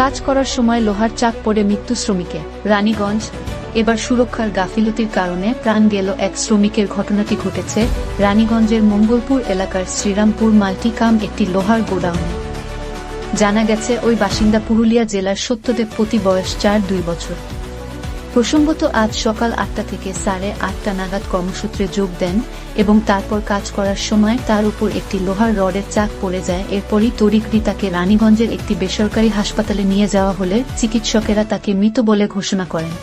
কাজ করার সময় লোহার চাক পড়ে মৃত্যু শ্রমিকে। রানীগঞ্জ, এবার সুরক্ষার গাফিলতির কারণে প্রাণ গেল এক শ্রমিকের ঘটনাটি ঘটেছে রানীগঞ্জের মঙ্গলপুর এলাকার শ্রীরামপুর মাল্টিকাম একটি লোহার গোডাউনে। জানা গেছে, ওই বাসিন্দা পুরুলিয়া জেলার সত্যদেব প্রতি বয়স চার দুই বছর। প্রসঙ্গত, আজ সকাল আটটা থেকে সাড়ে আটটা নাগাদ কর্মসূত্রে যোগ দেন এবং তারপর কাজ করার সময় তার উপর একটি লোহার রডের চাক পড়ে যায়। এরপরই তড়িঘড়ি তাকে রানীগঞ্জের একটি বেসরকারি হাসপাতালে নিয়ে যাওয়া হলে চিকিৎসকেরা তাকে মৃত বলে ঘোষণা করেন।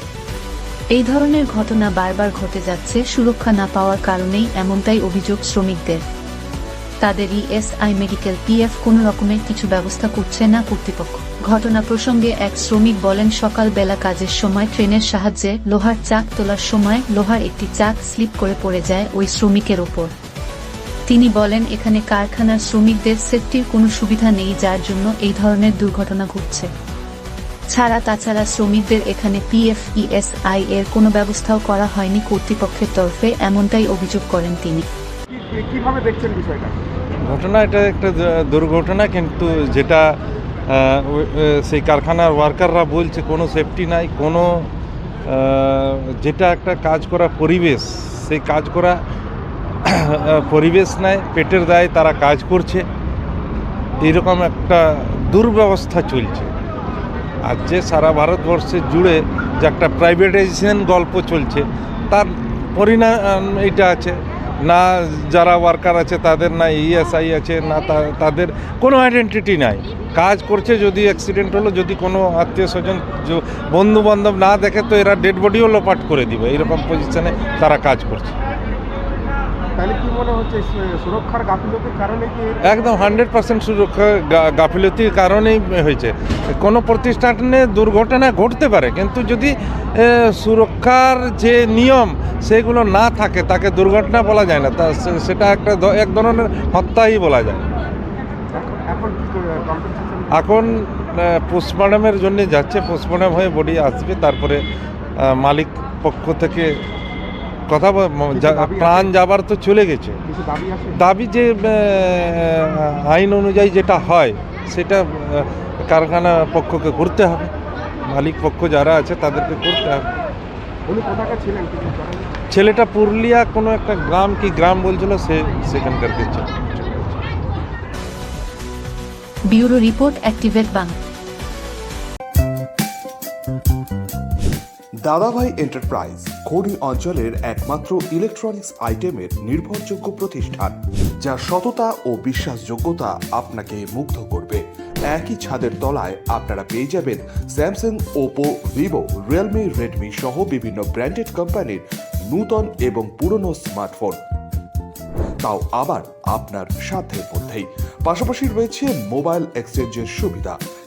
এই ধরনের ঘটনা বারবার ঘটে যাচ্ছে, সুরক্ষা না পাওয়ার কারণেই এমনটাই অভিযোগ শ্রমিকদের। তাদের ইএসআই মেডিকেল পিএফ কোনো রকমের কিছু ব্যবস্থা করছে না কর্তৃপক্ষ। ঘটনা প্রসঙ্গে এক শ্রমিক বলেন, সকালবেলা কাজের সময় ট্রেনের সাহায্যে লোহার চাক তোলার সময় লোহার একটি চাক স্লিপ করে পড়ে যায় ওই শ্রমিকের ওপর। তিনি বলেন, এখানে কারখানার শ্রমিকদের সেফটির কোনো সুবিধা নেই, যার জন্য এই ধরনের দুর্ঘটনা ঘটছে। ছাড়া তাছাড়া শ্রমিকদের এখানে পিএফ ইএসআই এর কোনো ব্যবস্থাও করা হয়নি কর্তৃপক্ষের তরফে, এমনটাই অভিযোগ করেন তিনি। কীভাবে দেখছেন বিষয়টা? ঘটনা এটা একটা দুর্ঘটনা কিন্তু যেটা সেই কারখানার ওয়ার্কাররা বলছে কোনো সেফটি নাই, কোনো যেটা একটা কাজ করা পরিবেশ, সেই কাজ করা পরিবেশ নাই, পেটের দায়ে তারা কাজ করছে। এরকম একটা দুর্ব্যবস্থা চলছে। আর যে সারা ভারতবর্ষে জুড়ে যে একটা প্রাইভেটাইজেশন গল্প চলছে, তার পরিণাম এইটা আছে। না যারা ওয়ার্কার আছে, তাদের না ইএসআই আছে, না তাদের কোনো আইডেন্টিটি নাই। কাজ করছে যদি অ্যাক্সিডেন্ট হলো, যদি কোনো আত্মীয় স্বজন বন্ধু বান্ধব না দেখে, তো এরা ডেড বডিও লোপাট করে দিবে। এরকম পজিশনে তারা কাজ করছে। তাহলে কি মনে হচ্ছে সুরক্ষার গাফিলতির কারণে কি একদম হান্ড্রেড পার্সেন্ট সুরক্ষা গাফিলতির কারণেই হয়েছে। কোনো প্রতিষ্ঠানে দুর্ঘটনা ঘটতে পারে কিন্তু যদি সুরক্ষার যে নিয়ম সেগুলো না থাকে তাকে দুর্ঘটনা বলা যায় না। তা সেটা একটা এক ধরনের হত্যাই বলা যায়। এখন পোস্টমর্টমের জন্য যাচ্ছে পোস্টমর্টম হয়ে বডি আসবে তারপরে মালিক পক্ষ থেকে কথা যা- প্রাণ যাবার তো চলে গেছে। দাবি যে আইন অনুযায়ী যেটা হয় সেটা কারখানা পক্ষকে করতে হবে। মালিক পক্ষ যারা আছে তাদেরকে করতে হবে। কিছু? ছেলেটা পুরুলিয়া কোনো একটা গ্রাম কি গ্রাম বলছিল সে সেখানকার ছিল ব্যুরো রিপোর্ট অ্যাক্টিভেট বাংলা। দাদাভাই এন্টারপ্রাইজ খনি অঞ্চলের একমাত্র ইলেকট্রনিক্স আইটেমের নির্ভরযোগ্য প্রতিষ্ঠান, যার সততা ও বিশ্বাসযোগ্যতা আপনাকে মুগ্ধ করবে। একই ছাদের তলায় আপনারা পেয়ে যাবেন Samsung Oppo Vivo Realme Redmi সহ বিভিন্ন ব্র্যান্ডেড কোম্পানির নূতন এবং পুরনো স্মার্টফোন তাও আবার আপনার সাধ্যের মধ্যেই। পাশাপাশি রয়েছে মোবাইল এক্সচেঞ্জের সুবিধা।